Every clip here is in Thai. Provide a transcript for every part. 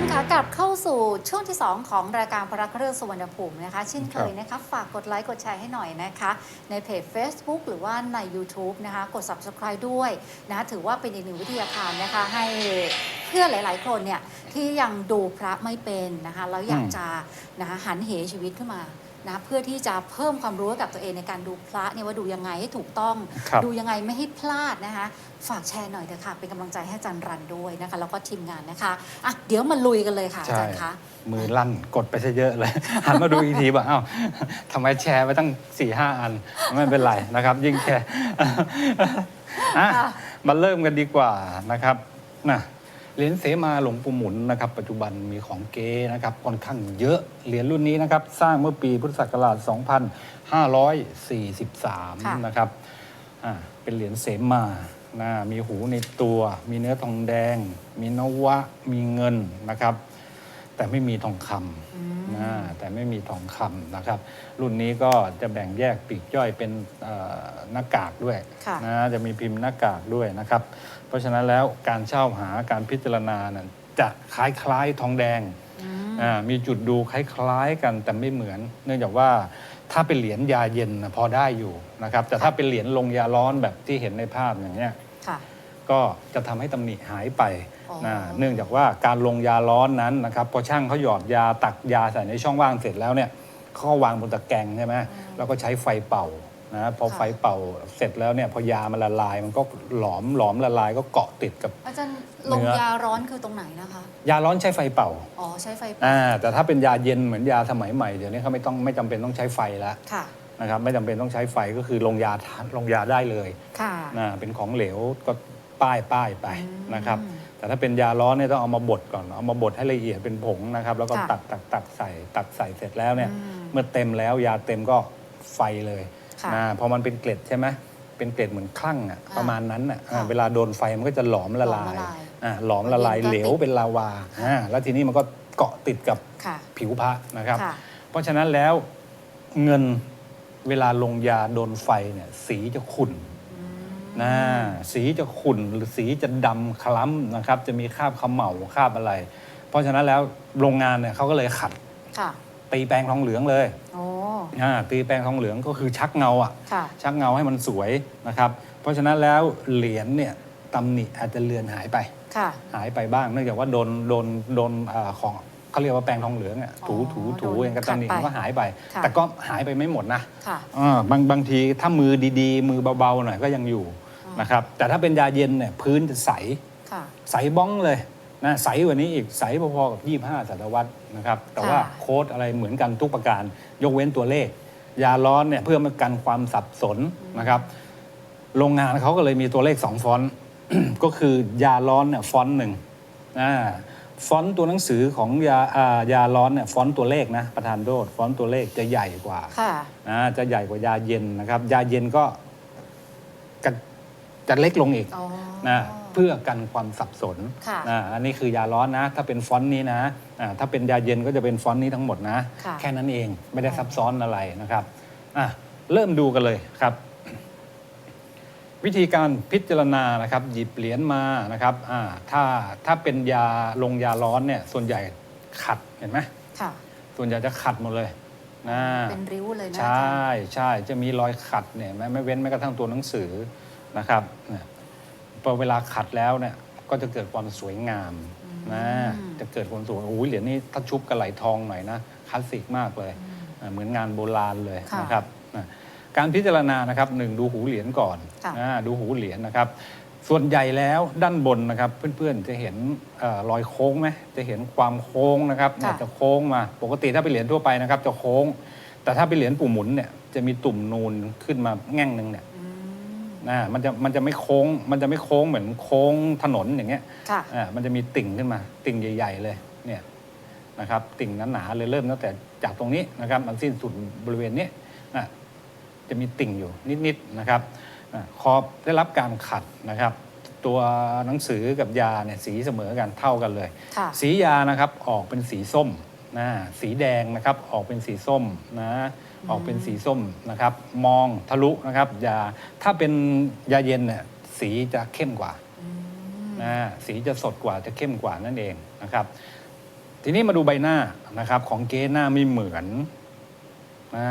มคะกลับเข้าสู่ช่วงที่ 2 ของรายการพระเครื่องสุวรรณภูมินะคะเช่นเคยนะคะฝากกดไลค์กดแชร์ให้หน่อยนะคะ ในเพจ Facebook หรือว่าใน YouTube นะคะกด Subscribe ด้วยนะถือว่าเป็นอีกหนึ่งวิทยาทานนะคะให้เพื่อหลาย ๆ คนเนี่ยที่ยังดูพระไม่เป็นนะคะแล้วอยากจะนะคะหันเหชีวิตขึ้นมา นะเพื่อที่จะเพิ่มความรู้ให้กับตัวเองในการดูพระเนี่ยว่าดูยังไงให้ถูกต้อง ครับดูยังไงไม่ให้พลาดนะคะ ฝากแชร์หน่อยเถอะค่ะ เป็นกำลังใจให้อาจารย์รันด้วยนะคะ แล้วก็ทีมงานนะคะอะเดี๋ยวมาลุยกันเลยค่ะอาใช่จารย์คะ มือลั่นกดไปซะเยอะเลย หันมาดูอีกทีบอกอ้าวทำไมแชร์ไปตั้ง4ี่ห้าอัน ไม่เป็นไรนะครับ ยิ่งแชร์อะมาเริ่มกันดีกว่านะครับนะ เหรียญเสมาหลวงปู่หมุนนะครับปัจจุบันมีของเก๊นะครับค่อนข้างเยอะเหรียญรุ่นนี้นะครับสร้างเมื่อปีพุทธศักราชค่ะ2543 นะครับอ่าเป็นเหรียญเสมานะมีหูในตัว มีเนื้อทองแดง มีนวะ มีเงินนะครับ แต่ไม่มีทองคำนะแต่ไม่มีทองคำนะครับ รุ่นนี้ก็จะแบ่งแยกปีกย่อยเป็นเอ่อหน้ากากด้วยค่ะนะจะมีพิมพ์หน้ากากด้วยนะครับ เพราะฉะนั้นแล้วการเช่าหาการพิจารณานั้นจะคล้ายๆทองแดงอืมอ่ามีจุดดูคล้ายๆกันแต่ไม่เหมือน เนื่องจากว่าถ้าเป็นเหรียญยาเย็นนะพอได้อยู่นะครับ แต่ถ้าเป็นเหรียญลงยาร้อนแบบที่เห็นในภาพอย่างเนี้ยค่ะ ก็จะทำให้ตำหนิหายไปอ๋อ นะเนื่องจากว่าการลงยาร้อนนั้นนะครับพอช่างเขาหยอดยาตักยาใส่ในช่องว่างเสร็จแล้วเนี่ยเขาก็วางบนตะแกรงใช่ไหมแล้วก็ใช้ไฟเป่า นะพอค่ะไฟเป่าเสร็จแล้วเนี่ยพอยามันละลาย มันก็หลอมหลอมละลายก็เกาะติดกับ อาจารย์ลงเนื้อ ยาร้อนคือตรงไหนนะคะ ยาร้อนใช้ไฟเป่าอ๋อใช้ไฟอ่าแต่ถ้าเป็นยาเย็นเหมือนยาสมัยใหม่เดี๋ยวนี้เขาไม่ต้องไม่จำเป็นต้องใช้ไฟแล้วค่ะ นะครับไม่จำเป็นต้องใช้ไฟก็คือลงยาทานลงยาได้เลยค่ะ นะเป็นของเหลวก็ป้ายป้ายไปอืมนะครับ แต่ถ้าเป็นยาร้อนเนี่ยต้องเอามาบดก่อนเอามาบดให้ละเอียดเป็นผงนะครับ แล้วก็ค่ะตักตักตักใส่ตักใส่เสร็จแล้วเนี่ย อืม เมื่อเต็มแล้วยาเต็มก็ไฟเลย ค่ะนะพอมันเป็นเกล็ดใช่ไหมเป็นเกล็ดเหมือนคลั่งอะอ่าประมาณนั้นอะอ่าค่ะเวลาโดนไฟมันก็จะหลอมละลายหลอมละลายอ่าหลอมละลายเย็นก็เหลวติดเป็นลาวาอ่าแล้วทีนี้มันก็เกาะติดกับค่ะ ผิวพระนะครับ ค่ะ เพราะฉะนั้นแล้วเงินเวลาลงยาโดนไฟเนี่ยสีจะขุ่นนะสีจะขุ่นหรือสีจะดำคล้ำนะครับ จะมีคราบเขมเหลาคราบอะไร เพราะฉะนั้นแล้วโรงงานเนี่ยเขาก็เลยขัดค่ะตีแปรงทองเหลืองเลย โอ้ อ่าตีแปรงทองเหลืองก็คือชักเงาอะค่ะ ชักเงาให้มันสวยนะครับ เพราะฉะนั้นแล้วเหรียญเนี่ยตำหนิอาจจะเลือนหายไป ค่ะ หายไปบ้างเนื่องจากว่าโดนโดนโดนอาของเขาเรียกว่าแปรงทองเหลืองอะถูอ๋อถูถูโดนเองกระตันนี่ขัดไปมันก็หายไป ค่ะ แต่ก็หายไปไม่หมดนะค่ะอ่าบางบางทีถ้ามือดีๆ มือเบาๆหน่อยก็ยังอยู่อ๋อ นะครับแต่ถ้าเป็นยาเย็นเนี่ยพื้นจะใสค่ะ ใสบ้องเลย นะใสกว่านี้อีกใสพอๆกับ 25ศตวรรษนะครับแต่ว่าค่ะโค้ดอะไรเหมือนกันทุกประการ ยกเว้นตัวเลข ยาร้อนเนี่ยเพื่อมากันความสับสนนะครับ โรงงานเขาก็เลยมีตัวเลข 2 ฟอนต์ ก็คือยาร้อนเนี่ยฟอนต์หนึ่งอ่าฟอนต์ตัวหนังสือของยาอ่ายาร้อนเนี่ยฟอนต์ตัวเลขนะประธานโทษฟอนต์ตัวเลขจะใหญ่กว่าค่ะนะจะใหญ่กว่ายาเย็นนะครับ ยาเย็นก็จะจะเล็กลงอีก อ๋อ นะ เพื่อกันความสับสนค่ะอ่าอันนี้คือยาร้อนนะ ถ้าเป็นฟอนต์นี้นะอ่าถ้าเป็นยาเย็นก็จะเป็นฟอนต์นี้ทั้งหมดนะ ค่ะแค่นั้นเองไม่ได้ซับซ้อนอะไรนะครับอะเริ่มดูกันเลยครับ วิธีการพิจารณานะครับ หยิบเหรียญมานะครับอ่าถ้าถ้าเป็นยาลงยาร้อนเนี่ยส่วนใหญ่ขัดเห็นไหมค่ะ ส่วนใหญ่จะขัดหมดเลยนะ เป็นริ้วเลยนะใชอาจา่รย์ ใช่จะมีรอยขัดเนี่ยไม่ไม่เว้นแม้กระทั่งตัวหนังสือนะครับเนี่ย พอเวลาขัดแล้วเนี่ยก็จะเกิดความสวยงามนะจะเกิดความสวยโอ้ยเหรียญนี้ถ้าชุบกระไหลทองหน่อยนะคลาสสิกมากเลยอ่าเหมือนงานโบราณเลยค่ะนะครับอะการพิจารณานะครับหนึ่งดูหูเหรียญก่อนค่ะอ่าดูหูเหรียญนะครับ ส่วนใหญ่แล้วด้านบนนะครับ เพื่อนๆจะเห็นเออรอยโค้งไหมจะเห็นความโค้งนะครับเนี่ยจะโค้งมาปกติถ้าเป็นเหรียญทั่วไปนะครับ จะโค้ง แต่ถ้าเป็นเหรียญปู่หมุนเนี่ยจะมีตุ่มนูนขึ้นมาแง่งหนึ่งเนี่ย อื มนะมันจะมันจะไม่โค้ง มันจะไม่โค้งเหมือนโค้งถนนอย่างเงี้ยค่ะ อ่ามันจะมีติ่งขึ้นมา ติ่งใหญ่ ๆ เลยเนี่ยนะครับ ติ่งหนาๆเลยเริ่มตั้งแต่จากตรงนี้นะครับ มันสิ้นสุดบริเวณนี้นะจะมีติ่งอยู่นิดๆนะครับอ่าคอได้รับการขัดนะครับ ตัวหนังสือกับยาเนี่ยสีเสมอกันเท่ากันเลย ค่ะ สียานะครับออกเป็นสีส้มนะสีแดงนะครับออกเป็นสีส้มนะ ออกเป็นสีส้มนะครับ มองทะลุนะครับยาถ้าเป็นยาเย็นเนี่ยสีจะเข้มกว่านะสีจะสดกว่าจะเข้มกว่านั่นเองนะครับ ทีนี้มาดูใบหน้านะครับ ของเก๊หน้าไม่เหมือนอา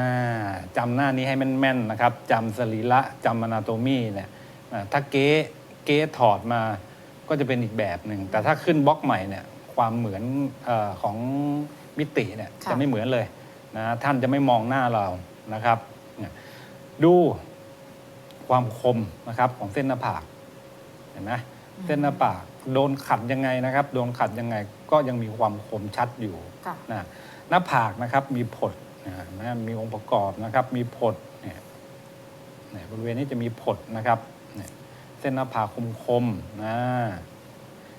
จำหน้านี้ให้แม่นๆนะครับจำสรีระจำอนาโตมีเนี่ยอ่าถ้าเก๊เก๊ถอดมาก็จะเป็นอีกแบบหนึ่ง แต่ถ้าขึ้นบล็อกใหม่เนี่ยความเหมือนเออของมิติเนี่ยค่ะจะไม่เหมือนเลย นะท่านจะไม่มองหน้าเรานะครับเนี่ยดูความคมนะครับของเส้นหน้าผากเห็นไหมเส้นหน้าปากโดนขัดยังไงนะครับ โดนขัดยังไงก็ยังมีความคมชัดอยู่ค่ะนะหน้าผากนะครับมีผดนะนะมีองค์ประกอบนะครับ มีผดเนี่ยเนี่ยบริเวณนี้จะมีผดนะครับเนี่ยเส้นหน้าผากคมๆนะ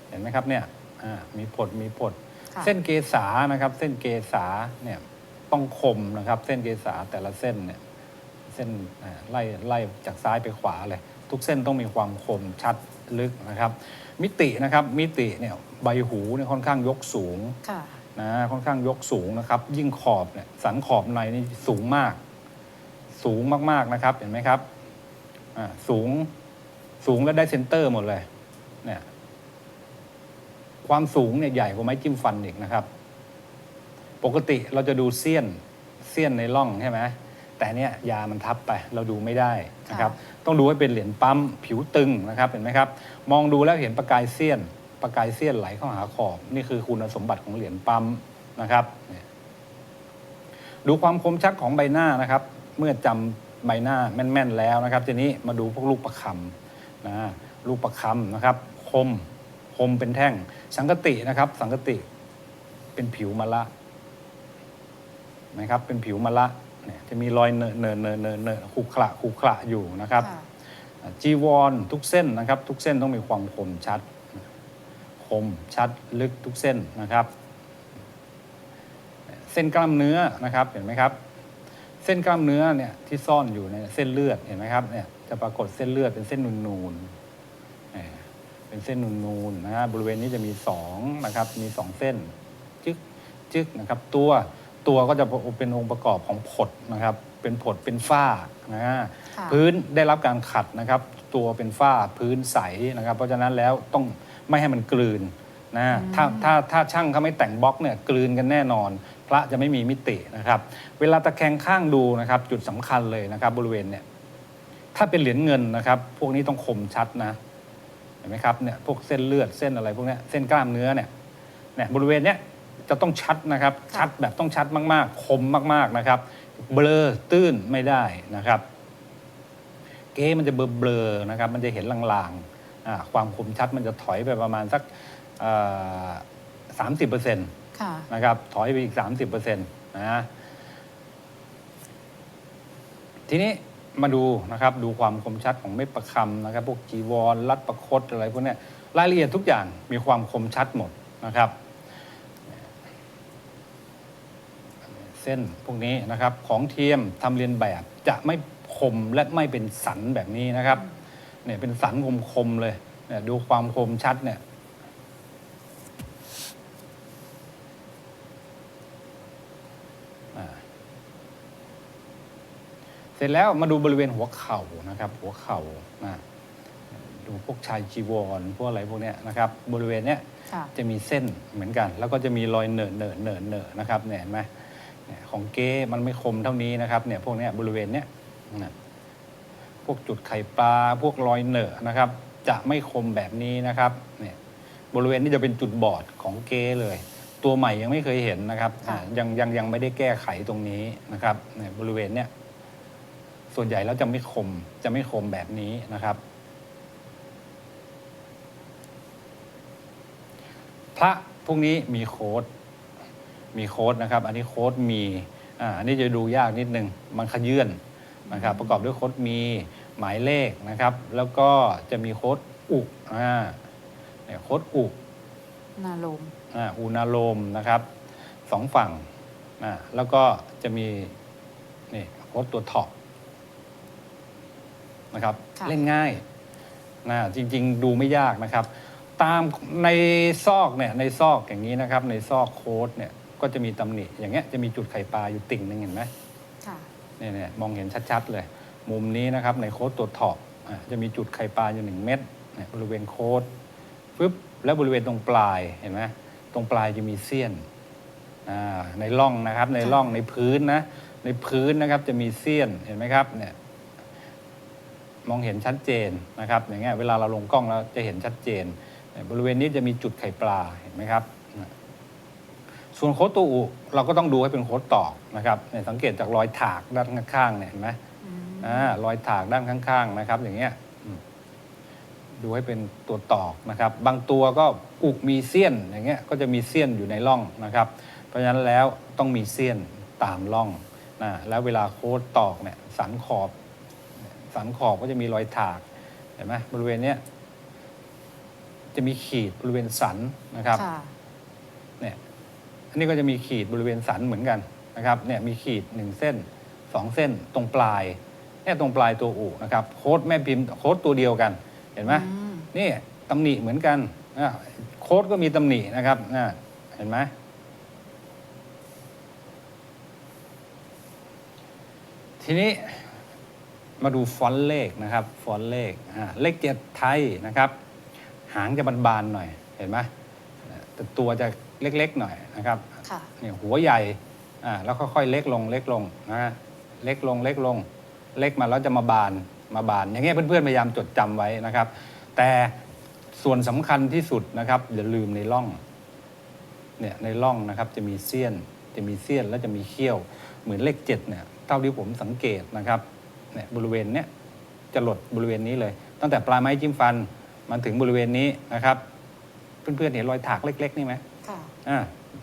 เห็นไหมครับเนี่ยอ่ามีผดมีผดค่ะเส้นเกษานะครับ เส้นเกษาเนี่ย ต้องคมนะครับ เส้นเกษาแต่ละเส้นเนี่ยเส้นอ่าไล่ไล่จากซ้ายไปขวาเลยทุกเส้นต้องมีความคมชัดลึกนะครับ มิตินะครับมิติเนี่ยใบหูเนี่ยค่อนข้างยกสูงค่ะนะค่อนข้างยกสูงนะครับ ยิ่งขอบเนี่ยสันขอบในนี่สูงมาก สูงมากๆนะครับเห็นไหมครับอ่าสูงสูงและได้เซนเตอร์หมดเลยเนี่ยความสูงเนี่ยใหญ่กว่าไม้จิ้มฟันอีกนะครับ ปกติเราจะดูเสี้ยนเสี้ยนในร่องใช่ไหมแต่เนี่ยยามันทับไปเราดูไม่ได้นะครับต้องดูให้เป็นเหรียญปั๊มผิวตึงนะครับเห็นไหมครับ มองดูแล้วเห็นประกายเสี้ยน ประกายเสี้ยนไหลเข้าหาขอบ นี่คือคุณสมบัติของเหรียญปั๊มนะครับเนี่ยดูความคมชัดของใบหน้านะครับ เมื่อจำใบหน้าแม่น ๆ แล้วนะครับ ทีนี้มาดูพวกลูกประคำนะลูกประคำนะครับ คมคมเป็นแท่ง สังกตินะครับ สังกติเป็นผิวมะละ นะครับเป็นผิวมะละเนี่ยจะมีรอยเนอะเนอะเนอะเนอะเนอะขรุขระขรุขระอยู่นะครับค่ะจีวรทุกเส้นนะครับ ทุกเส้นต้องมีความคมชัด คมชัดลึกทุกเส้นนะครับ เส้นกล้ามเนื้อนะครับเห็นไหมครับ เส้นกล้ามเนื้อเนี่ยที่ซ่อนอยู่ในเส้นเลือดเห็นไหมครับเนี่ยจะปรากฏเส้นเลือดเป็นเส้นนูนๆเนี่ยเป็นเส้นนูนๆนะฮะบริเวณนี้จะมีสองนะครับมีสองเส้นจึ๊กจึ๊กนะครับ ตัว ตัวก็จะเป็นองค์ประกอบของผดนะครับ เป็นผดเป็นฝ้านะฮะค่ะ พื้นได้รับการขัดนะครับ ตัวเป็นฝ้าพื้นใสนะครับ เพราะฉะนั้นแล้วต้องไม่ให้มันกลืนนะถ้าถ้าถ้าช่างเขาไม่แต่งบล็อกเนี่ยกลืนกันแน่นอน พระจะไม่มีมิตินะครับ เวลาตะแคงข้างดูนะครับ จุดสำคัญเลยนะครับ บริเวณเนี่ยถ้าเป็นเหรียญเงินนะครับ พวกนี้ต้องคมชัดนะ เห็นไหมครับเนี่ยพวกเส้นเลือดเส้นอะไรพวกเนี้ยเส้นกล้ามเนื้อเนี่ยเนี่ยบริเวณเนี้ย จะต้องชัดนะครับค่ะชัดแบบต้องชัดมากๆ คมมากๆนะครับ เบลอตื้นไม่ได้นะครับ เก๊มันจะเบลอๆนะครับ มันจะเห็นลางๆอ่าความคมชัดมันจะถอยไปประมาณสักสามสิบเปอร์เซ็นต์ค่ะนะครับ ถอยไปอีกสามสิบเปอร์เซ็นต์นะทีนี้มาดูนะครับดูความคมชัดของเม็ดประคำนะครับ พวกจีวรลัดประคตอะไรพวกเนี้ยรายละเอียดทุกอย่างมีความคมชัดหมดนะครับ ส้นพวกนี้นะครับ ของเทียมทำเรียนแบบจะไม่คมและไม่เป็นสันแบบนี้นะครับเนี่ยเป็นสันคมคมๆเลยเนี่ยดูความคมชัดเนี่ยอ่าเสร็จแล้วมาดูบริเวณหัวเข่านะครับ หัวเข่านะดูพวกชายจีวรพวกอะไรพวกเนี้ยนะครับ บริเวณเนี้ยค่ะจะมีเส้นเหมือนกัน แล้วก็จะมีรอยเหนอะเหนอะเหนอะเหนอะนะครับเนี่ยเห็นไหม เนี่ยของเก้มันไม่คมเท่านี้นะครับเนี่ยพวกเนี้ยบริเวณเนี้ยนะพวกจุดไข่ปลาพวกรอยเหนอะนะครับ จะไม่คมแบบนี้นะครับเนี่ยบริเวณนี้จะเป็นจุดบอดของเก้เลย ตัวใหม่ยังไม่เคยเห็นนะครับค่ะอ่ายังยังยังไม่ได้แก้ไขตรงนี้นะครับเนี่ยบริเวณเนี้ยส่วนใหญ่แล้วจะไม่คมจะไม่คมแบบนี้นะครับพระพวกนี้มีโค้ด มีโค้ดนะครับ อันนี้โค้ดมีอ่าอันนี้จะดูยากนิดนึง มันขยื่นนะครับ ประกอบด้วยโค้ดมีหมายเลขนะครับ แล้วก็จะมีโค้ดอุอ่าเนี่ยโค้ดอุนาลมอ่าอุณาโลมนะครับสองฝั่งอ่าแล้วก็จะมีนี่โค้ดตัวท็อปนะครับ ค่ะ เล่นง่ายนะจริง ๆ ดูไม่ยากนะครับ ตามในซอกเนี่ยในซอกอย่างนี้นะครับ ในซอกโค้ดเนี่ย ก็จะมีตำหนิ อย่างเงี้ยจะมีจุดไข่ปลาอยู่ติ่งหนึงเห็นไหมค่ะเนี่ยเนี่ยมองเห็นชัดๆเลย มุมนี้นะครับในโค้ดตัวท็อปอะจะมีจุดไข่ปลาอยู่หนึ่งเม็ดเนี่ยบริเวณโค้ดปึ๊บแล้วบริเวณตรงปลายเห็นไหมตรงปลายจะมีเสี้ยนอ่าในร่องนะครับในร่องในพื้นนะในพื้นนะครับจะมีเสี้ยนเห็นไหมครับเนี่ยมองเห็นชัดเจนนะครับอย่างเงี้ยเวลาเราลงกล้องเราจะเห็นชัดเจนเนี่ยบริเวณนี้จะมีจุดไข่ปลาเห็นไหมครับ ส่วนโคตตัวอุเราก็ต้องดูให้เป็นโคตตอกนะครับเนี่ยสังเกตจากรอยถากด้านข้างๆเนี่ยเห็นไหมอืมอ่ารอยถากด้านข้างๆนะครับ อย่างเงี้ยอืมดูให้เป็นตัวตอกนะครับ บางตัวก็อุมีเสี้ยนอย่างเงี้ยก็จะมีเสี้ยนอยู่ในร่องนะครับ เพราะฉะนั้นแล้วต้องมีเสี้ยนตามร่องนะแล้วเวลาโค้ดตอกเนี่ยสันขอบสันขอบก็จะมีรอยถากเห็นไหมบริเวณเนี้ยจะมีขีดบริเวณสันนะครับค่ะเนี่ย อันนี้ก็จะมีขีดบริเวณสันเหมือนกันนะครับเนี่ยมีขีดหนึ่งเส้นสองเส้นตรงปลายเนี่ยตรงปลายตัวอูนะครับโค้ดแม่พิมพ์โค้ดตัวเดียวกันเห็นไหมอืมนี่ตำหนิเหมือนกันอะโค้ดก็มีตำหนินะครับน่ะเห็นไหมทีนี้มาดูฟอนต์เลขนะครับฟอนต์เลขอ่าเลขเจ็ดไทยนะครับ หางจะบานๆหน่อยเห็นไหมแต่ตัวจะ เล็กๆหน่อยนะครับค่ะเนี่ยหัวใหญ่อ่าแล้วค่อยๆเล็กลงเล็กลงนะฮะเล็กลงเล็กลง เล็กมาแล้วจะมาบานมาบาน อย่างเงี้ยเพื่อนๆพยายามจดจำไว้นะครับ แต่ส่วนสำคัญที่สุดนะครับอย่าลืมในร่องเนี่ยในร่องนะครับจะมีเสี้ยนจะมีเสี้ยนแล้วจะมีเขี้ยว เหมือนเลขเจ็ดเนี่ยเท่าที่ผมสังเกตนะครับเนี่ยบริเวณเนี้ยจะหลดบริเวณนี้เลย ตั้งแต่ปลายไม้จิ้มฟันมาถึงบริเวณนี้นะครับ เพื่อนๆเห็นรอยถากเล็ก ๆ นี่ไหมค่ะ อ่า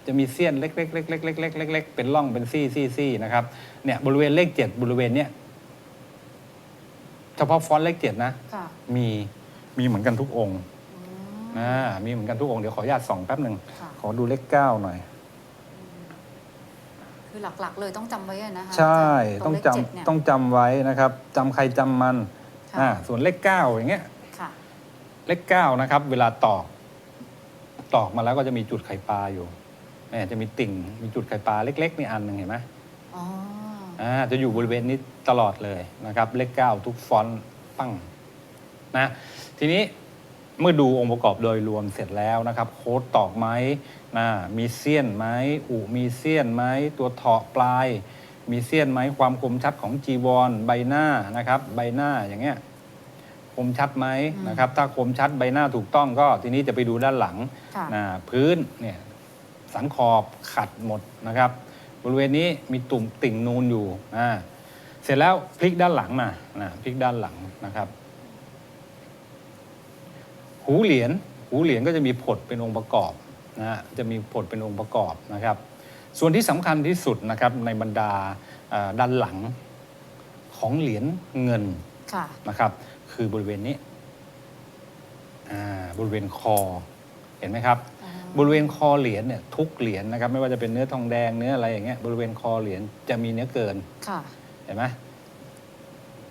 จะมีเสี้ยนเล็กๆเล็กๆเล็กๆเล็กๆเล็กๆเป็นร่องเป็นซี่ซี่ซี่นะครับเนี่ยบริเวณเลขเจ็ดบริเวณเนี้ยเฉพาะฟอนต์เลขเจ็ดนะ ค่ะ มีมีเหมือนกันทุกองค์อืม อ่ามีเหมือนกันทุกองค์เดี๋ยวขออนุญาตส่องแป๊บหนึ่งค่ะ ขอดูเลขเก้าหน่อย คือหลักๆ เลยต้องจำไว้อะนะคะใช่าต้องเลขจำเจ็ดเนี่ยต้องจำไว้นะครับจำใครจำมันค่ะอ่าส่วนเลขเก้าอย่างเงี้ย ค่ะ เลขเก้านะครับ เวลาตอก ตอกมาแล้วก็จะมีจุดไข่ปลาอยู่เนี่ยจะมีติ่งมีจุดไข่ปลาเล็กๆนี่อันหนึ่งเห็นไหมอ๋ออ่าจะอยู่บริเวณนี้ตลอดเลยนะครับเลขเก้าทุกฟอนต์ปั้งนะทีนี้เมื่อดูองค์ประกอบโดยรวมเสร็จแล้วนะครับ โค้ดตอกไหมนะมีเสี้ยนไหมอุมีเสี้ยนไหมตัวเถาะปลาย มีเสี้ยนไหมความคมชัดของจีวร ใบหน้านะครับ ใบหน้าอย่างเงี้ย คมชัดไหมนะครับ ถ้าคมชัดใบหน้าถูกต้องก็ทีนี้จะไปดูด้านหลังค่ะนะพื้นเนี่ยสันขอบขัดหมดนะครับ บริเวณนี้มีตุ่มติ่งนูนอยู่อ่าเสร็จแล้วพลิกด้านหลังมานะพลิกด้านหลังนะครับ หูเหรียญหูเหรียญก็จะมีผดเป็นองค์ประกอบนะฮะจะมีผดเป็นองค์ประกอบนะครับ ส่วนที่สำคัญที่สุดนะครับในบรรดาเอ่อด้านหลังของเหรียญเงิน ค่ะนะครับ คือบริเวณนี้อ่าบริเวณคอ เห็นไหมครับอ๋อบริเวณคอเหรียญเนี่ยทุกเหรียญนะครับ ไม่ว่าจะเป็นเนื้อทองแดงเนื้ออะไรอย่างเงี้ยบริเวณคอเหรียญจะมีเนื้อเกินค่ะเห็นไหม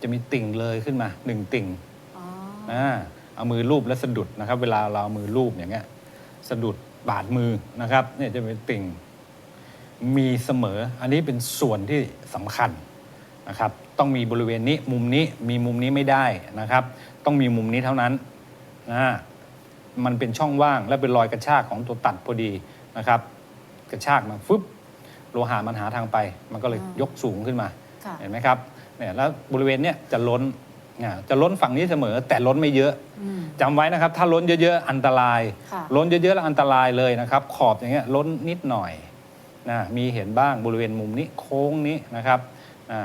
จะมีติ่งเลยขึ้นมาหนึ่งติ่ง อ๋ออ่าเอามือลูบแล้วสะดุดนะครับ เวลาเราเอามือลูบอย่างเงี้ยสะดุดบาดมือนะครับเนี่ยจะเป็นติ่งมีเสมอ อันนี้เป็นส่วนที่สำคัญนะครับ ต้องมีบริเวณนี้มุมนี้มีมุมนี้ไม่ได้นะครับ ต้องมีมุมนี้เท่านั้นนะมันเป็นช่องว่างและเป็นรอยกระชากของตัวตัดพอดีนะครับ กระชากมาฟึบโลหะมันหาทางไป มันก็เลยยกสูงขึ้นมาค่ะเห็นไหมครับเนี่ยแล้วบริเวณเนี้ยจะล้นอ่าจะล้นฝั่งนี้เสมอ แต่ล้นไม่เยอะ อืม จำไว้นะครับ ถ้าล้นเยอะๆ อันตราย ค่ะ ล้นเยอะๆ แล้วอันตรายเลยนะครับ ขอบอย่างเงี้ยล้นนิดหน่อยนะมีเห็นบ้างบริเวณมุมนี้โค้งนี้นะครับอ่า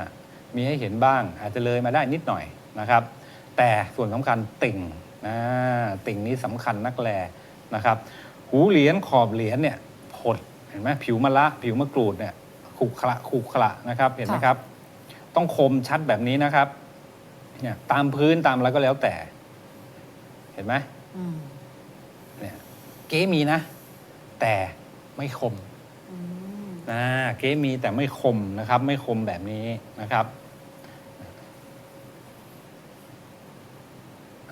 มีให้เห็นบ้าง อาจจะเลยมาได้นิดหน่อยนะครับ แต่ส่วนสำคัญติ่งนะติ่งนี้สำคัญนักแลนะครับ หูเหรียญขอบเหรียญเนี่ยผดเห็นไหมผิวมะละผิวมะกรูดเนี่ยขรุขระขรุขระนะครับเห็นไหมครับ ต้องคมชัดแบบนี้นะครับเนี่ยตามพื้นตามอะไรก็แล้วแต่ เห็นไหมอืมเนี่ยเก๊มีนะ แต่ไม่คมอืมนะเก๊มีแต่ไม่คมนะครับ ไม่คมแบบนี้นะครับ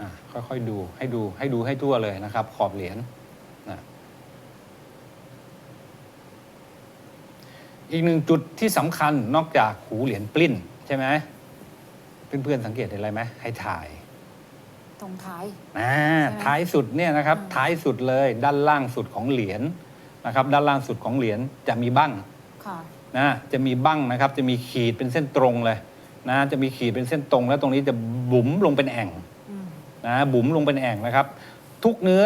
อะ ค่อยๆดูให้ดูให้ดูให้ทั่วเลยนะครับ ขอบเหรียญนะอีกหนึ่งจุดที่สำคัญนอกจากหูเหรียญปลิ้นใช่ไหมเพื่อนๆสังเกตเห็นอะไรไหมให้ถ่ายตรงท้ายอ่าใช่ไหมท้ายสุดเนี่ยนะครับอืมท้ายสุดเลยด้านล่างสุดของเหรียญนะครับ ด้านล่างสุดของเหรียญจะมีบั้งค่ะนะจะมีบั้งนะครับ จะมีขีดเป็นเส้นตรงเลยนะจะมีขีดเป็นเส้นตรง แล้วตรงนี้จะบุ๋มลงเป็นแอ่งอืม นะบุ๋มลงเป็นแอ่งนะครับ ทุกเนื้อ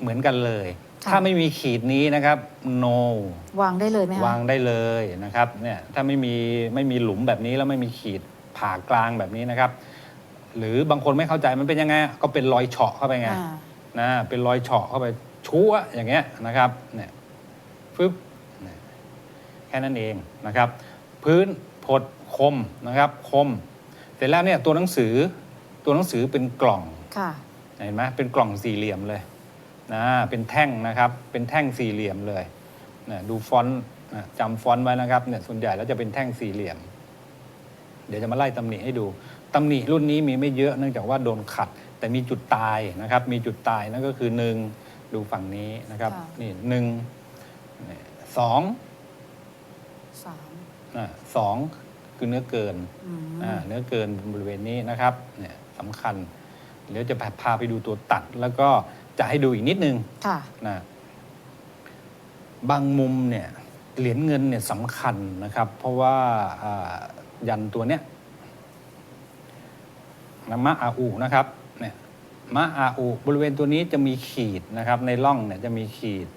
เหมือนกันเลย ค่ะ ถ้าไม่มีขีดนี้นะครับ no วางได้เลยไหมคะวางได้เลยนะครับเนี่ยถ้าไม่มีไม่มีหลุมแบบนี้แล้วไม่มีขีดผ่ากลางแบบนี้นะครับ หรือบางคนไม่เข้าใจมันเป็นยังไง ก็เป็นรอยเฉาะเข้าไปไง อ่านะเป็นรอยเฉาะเข้าไปชั่วอย่างเงี้ยนะครับเนี่ยฟึบเนี่ยแค่นั้นเองนะครับ พื้นผดคมนะครับ คม เสร็จแล้วเนี่ยตัวหนังสือตัวหนังสือเป็นกล่อง ค่ะ เห็นไหมเป็นกล่องสี่เหลี่ยมเลยนะเป็นแท่งนะครับ เป็นแท่งสี่เหลี่ยมเลยนะดูฟอนต์นะจำฟอนต์ไว้นะครับเนี่ยส่วนใหญ่แล้วจะเป็นแท่งสี่เหลี่ยม เดี๋ยวจะมาไล่ตำหนิให้ดูตำหนิรุ่นนี้มีไม่เยอะเนื่องจากว่าโดนขัด แต่มีจุดตายนะครับ มีจุดตายนั่นก็คือหนึ่งดูฝั่งนี้นะครับ ค่ะ นี่หนึ่งนี่สองสามนะสองคือเนื้อเกิน อืม อ่าเนื้อเกินบริเวณนี้นะครับเนี่ยสำคัญ เดี๋ยวจะพาไปดูตัวตัด แล้วก็จะให้ดูอีกนิดนึงค่ะ นะบางมุมเนี่ยเหรียญเงินเนี่ยสำคัญนะครับ เพราะว่าอ่ายันตัวเนี้ยนะมะอาอูนะครับเนี่ยมะอาอูบริเวณตัวนี้จะมีขีดนะครับ ในร่องเนี่ยจะมีขีด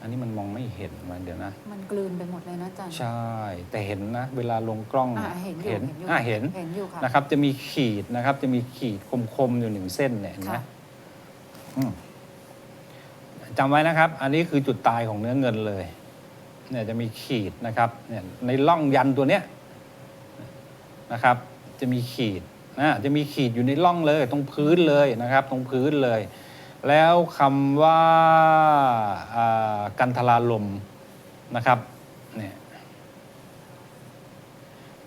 อันนี้มันมองไม่เห็นมันเดี๋ยวนะ มันกลืนไปหมดเลยนะอาจารย์ ใช่ แต่เห็นนะ เวลาลงกล้องอ่าเห็นอยู่เห็นอยู่ อ่าเห็นเห็นอยู่ค่ะ นะครับ จะมีขีดนะครับ จะมีขีดคมๆอยู่หนึ่งเส้นเนี่ยเห็นไหมค่ะ อืมจำไว้นะครับ อันนี้คือจุดตายของเนื้อเงินเลย เนี่ยจะมีขีดนะครับ เนี่ยในร่องยันตัวเนี้ยนะครับ จะมีขีดนะจะมีขีดอยู่ในร่องเลย ตรงพื้นเลยนะครับ ตรงพื้นเลย แล้วคำว่าอ่ากันทลาลมนะครับเนี่ย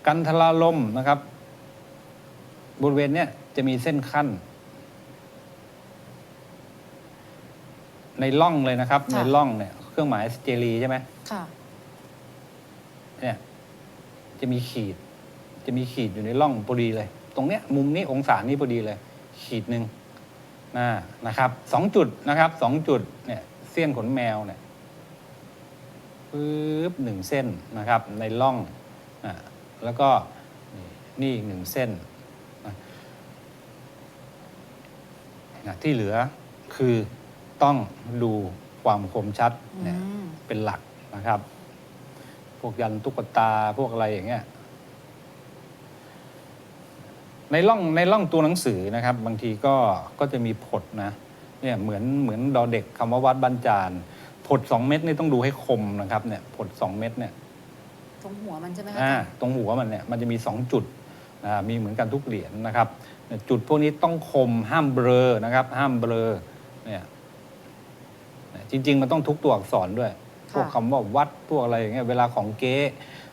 กันทลาลมนะครับ บริเวณเนี้ยจะมีเส้นขั้น ในร่องเลยนะครับค่ะในร่องเนี่ยเครื่องหมายสเจรีใช่ไหมค่ะเนี่ยจะมีขีด จะมีขีดอยู่ในร่องพอดีเลย ตรงเนี้ยมุมนี้องศานี้พอดีเลย ขีดหนึ่ง นะนะครับสองจุดนะครับสองจุดเนี่ยเสี้ยนขนแมวเนี่ยปึ๊บหนึ่งเส้นนะครับในร่องนะแล้วก็นี่นี่อีกหนึ่งเส้นนะนะที่เหลือคือต้องดูความคมชัดเนี่ยอืมเป็นหลักนะครับ พวกยันตุ๊กตาพวกอะไรอย่างเงี้ย ในร่องในร่องตัวหนังสือนะครับ บางทีก็ก็จะมีผดนะเนี่ยเหมือนเหมือนดอเด็กคำว่าวัดบัญจารผดสองเม็ดนี่ต้องดูให้คมนะครับเนี่ยผดสองเม็ดเนี่ยตรงหัวมันใช่ไหมคะอ่าอาจารย์ตรงหัวมันเนี่ยมันจะมีสองจุดอ่ามีเหมือนกันทุกเหรียญนะครับเนี่ยจุดพวกนี้ต้องคมห้ามเบลอนะครับ ห้ามเบลอเนี่ยเนี่ยจริง ๆ มันต้องทุกตัวอักษรด้วย พวกคำว่าวัดพวกอะไรอย่างเงี้ยเวลาของเก๊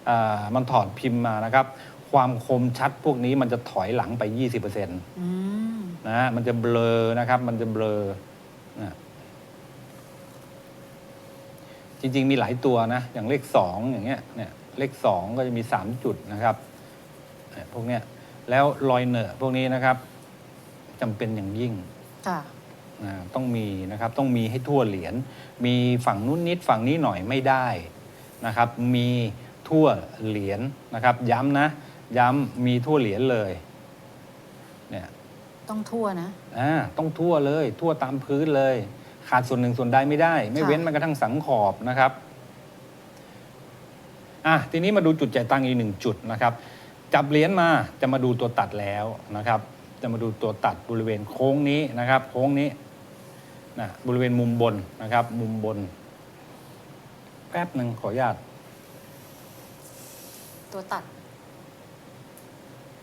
อ่ามันถอดพิมพ์มานะครับ ความคมชัดพวกนี้มันจะถอยหลังไป 20%นอืมะฮะมันจะเบลอนะครับ มันจะเบลอนะจริง ๆ มีหลายตัวนะ อย่างเลขสองอย่างเงี้ยเนี่ยเลขสองก็จะมีสามจุดนะครับเนี่ยพวกเนี้ยแล้วรอยเหนอะพวกนี้นะครับจำเป็นอย่างยิ่ง ค่ะอ่าต้องมีนะครับต้องมีให้ทั่วเหรียญมีฝั่งนู้นนิดฝั่งนี้หน่อยไม่ได้นะครับ มีทั่วเหรียญนะครับ ย้ำนะ ย้ำมีทั่วเหรียญเลยเนี่ยต้องทั่วนะ อ่าต้องทั่วเลย ทั่วตามพื้นเลย ขาดส่วนหนึ่งส่วนใดไม่ได้ ไม่ค่ะ เว้นแมันกระทั่งสังขอบนะครับอะทีนี้มาดูจุดจ่ายตังค์อีกหนึ่งจุดนะครับ จับเหรียญมาจะมาดูตัวตัดแล้วนะครับ จะมาดูตัวตัดบริเวณโค้งนี้นะครับ โค้งนี้นะบริเวณมุมบนนะครับ มุมบน แป๊บหนึ่งขออนุญาต ตัวตัด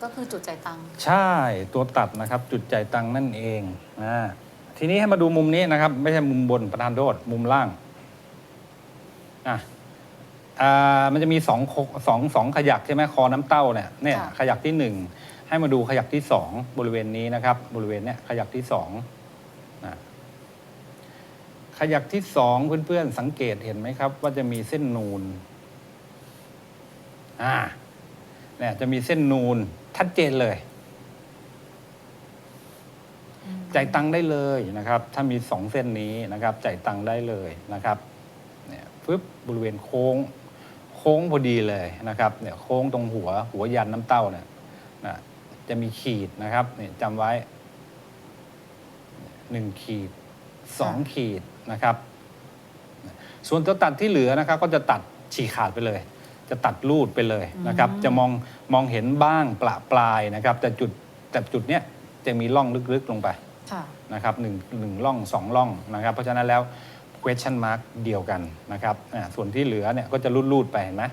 ก็คือจุดจ่ายตังค์ใช่ตัวตัดนะครับจุดจ่ายตังค์นั่นเองนะทีนี้ให้มาดูมุมนี้นะครับ ไม่ใช่มุมบนประธานโทษมุมล่างอะอ่ามันจะมีสองโคสองสองขยักใช่ไหมคอน้ำเต้าเนี่ยเนี่ยขยักที่หนึ่งให้มาดูขยักที่สองบริเวณนี้นะครับ บริเวณเนี้ยขยักที่สองนะขยักที่สองเพื่อนๆสังเกตเห็นไหมครับ ว่าจะมีเส้นนูนอ่าเนี่ยจะมีเส้นนูน ชัดเจนเลยอืมจ่ายตังค์ได้เลยนะครับ ถ้ามีสองเส้นนี้นะครับ จ่ายตังค์ได้เลยนะครับเนี่ยฟึบบริเวณโค้ง โค้งพอดีเลยนะครับ เนี่ยโค้งตรงหัว หัวยันน้ำเต้าเนี่ยนะจะมีขีดนะครับเนี่ยจำไว้หนึ่งขีดสองขีดนะครับ ส่วนตัวตัดที่เหลือนะครับ ก็จะตัดฉีกขาดไปเลย จะตัดรูดไปเลยนะครับอืมจะมองมองเห็นบ้างประปลายนะครับ แต่จุดแต่จุดเนี้ยจะมีร่องลึกๆลงไปค่ะ นะครับหนึ่งหนึ่งร่องสองร่องนะครับ เพราะฉะนั้นแล้ว question mark เดียวกันนะครับอ่าส่วนที่เหลือเนี่ยก็จะรูดๆไปเห็นไหม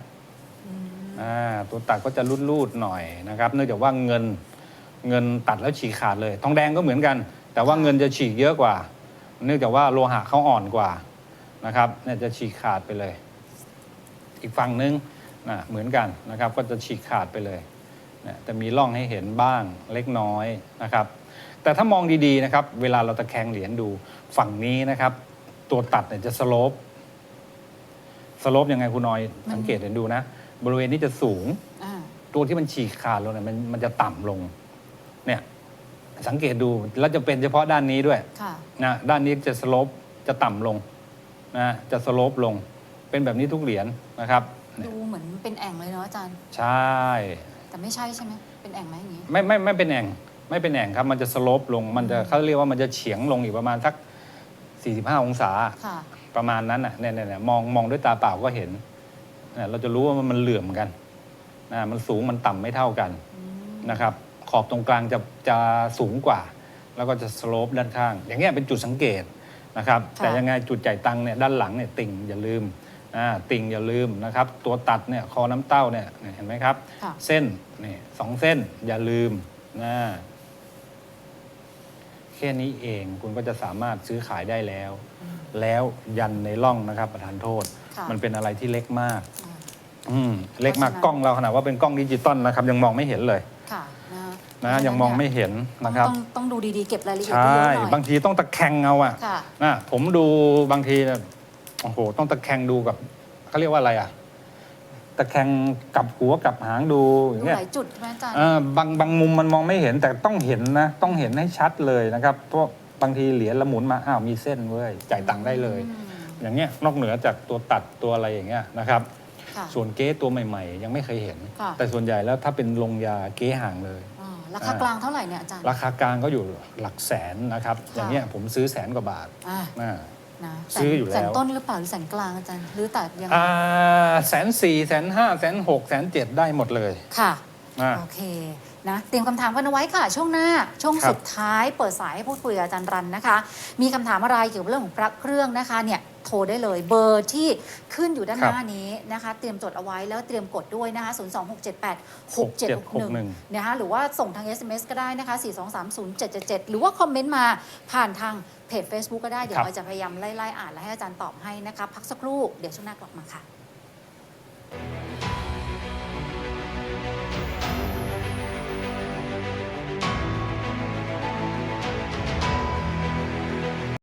อืมอ่าตัวตัดก็จะรูดๆหน่อยนะครับ เนื่องจากว่าเงินเงินตัดแล้วฉีกขาดเลย ทองแดงก็เหมือนกัน แต่ว่าเงินจะฉีกเยอะกว่า เนื่องจากว่าโลหะเขาอ่อนกว่านะครับเนี่ยจะฉีกขาดไปเลย อีกฝั่งนึง นะเหมือนกันนะครับก็จะฉีกขาดไปเลยนะแต่มีร่องให้เห็นบ้างเล็กน้อยนะครับ แต่ถ้ามองดีๆนะครับ เวลาเราตะแคงเหรียญดูฝั่งนี้นะครับ ตัวตัดเนี่ยจะสโลปสโลปยังไงคุณน้อยมันสังเกตเห็นดูนะ บริเวณนี้จะสูงอ่าตัวที่มันฉีกขาดลงเนี่ยมันมันจะต่ำลงเนี่ยสังเกตดูแล้วจะเป็นเฉพาะด้านนี้ด้วยค่ะนะด้านนี้จะสโลปจะต่ำลงนะจะสโลปลง เป็นแบบนี้ทุกเหรียญนะครับเนี่ย ดูเหมือนเป็นแอ่งเลยเนาะอาจารย์ ใช่ แต่ไม่ใช่ใช่ไหมเป็นแอ่งไหมอย่างนี้ ไม่ไม่ไม่เป็นแอ่งไม่เป็นแอ่งครับ มันจะสโลปลงมันจะเขาเรียกว่ามันจะเฉียงลงอีกประมาณสัก 45 องศา ค่ะ ประมาณนั้นน่ะเนี่ยเนี่ยเนี่ยมองมองด้วยตาเปล่าก็เห็นเนี่ยเราจะรู้ว่ามันมันเหลื่อมกันนะมันสูงมันต่ำไม่เท่ากันอืมนะครับ ขอบตรงกลางจะจะสูงกว่า แล้วก็จะสโลปด้านข้าง อย่างเงี้ยเป็นจุดสังเกตนะครับ แต่ยังไงจุดจ่ายตังค์เนี่ยด้านหลังเนี่ยติ่งอย่าลืม อ่าติ่งอย่าลืมนะครับ ตัวตัดเนี่ยคอน้ำเต้าเนี่ยเนี่ยเห็นไหมครับ ค่ะ เส้นนี่สองเส้นอย่าลืมนะแค่นี้เองคุณก็จะสามารถซื้อขายได้แล้ว แล้วยันในร่องนะครับ ประธานโทษ ค่ะมันเป็นอะไรที่เล็กมาก อ่า อืมเล็กมากเพราะฉะนั้น กล้องเราขนาดว่าเป็นกล้องดิจิตอลนะครับ ยังมองไม่เห็นเลยค่ะนะนะยังมองไม่เห็นต้องนะครับ ต้องต้องดูดีๆ เก็บรายละเอียดใช่ เยอะๆหน่อยบางทีต้องตะแคงเอาอะค่ะ นะผมดูบางทีเนี่ย โอ้โห ต้องตะแคงดูกับเขาเรียกว่าอะไรอะตะแคงกลับหัวกลับหางดูอดูย่างเงี้ยหลายจุดใช่ไหมอาจารย์เออบางบางมุมมันมองไม่เห็นแต่ต้องเห็นนะ ต้องเห็นให้ชัดเลยนะครับ เพราะบางทีเหรียญละหมุนมา อ้าว มีเส้นเว้ย จ่ายตังค์ได้เลยอืมอย่างเงี้ย นอกเหนือจากตัวตัดตัวอะไรอย่างเงี้ยนะครับ ค่ะ ส่วนเก๊ตัวใหม่ๆ ยังไม่เคยเห็น ค่ะ แต่ส่วนใหญ่แล้วถ้าเป็นลงยาเก๊ห่างเลยอ่าราคากลางเท่าไหร่เนี่ยอาจารย์ราคากลางก็อยู่หลักแสนนะครับ อย่างเงี้ยผมซื้อแสนกว่าบาทอ่า อ่า นะซื้ออยู่แล้ว แสนต้นหรือเปล่าหรือแสนกลางอาจารย์หรือแต่ยังไงอ่าแสนสี่แสนห้าแสนหกแสนเจ็ดได้หมดเลยค่ะ อ่า โอเคนะเตรียมคำถามกันเอาไว้ค่ะ ช่วงหน้าช่วงครับ สุดท้ายเปิดสายให้พูดคุยกับอาจารย์รันนะคะ มีคำถามอะไรเกี่ยวกับเรื่องของพระเครื่องนะคะเนี่ย โทรได้เลย เบอร์ที่ขึ้นอยู่ด้านหน้านี้นะคะ เตรียมจดเอาไว้แล้วเตรียมกดด้วยนะคะ 0 2 6 7 8 6 7 6 1นะคะหรือว่าส่งทาง SMS ก็ได้นะคะ 4230777 หรือว่าคอมเมนต์มาผ่านทางเพจ Facebook ก็ได้ เดี๋ยวครับเราจะพยายามไล่ๆอ่านและให้อาจารย์ตอบให้นะคะ พักสักครู่เดี๋ยวช่วงหน้ากลับมาค่ะ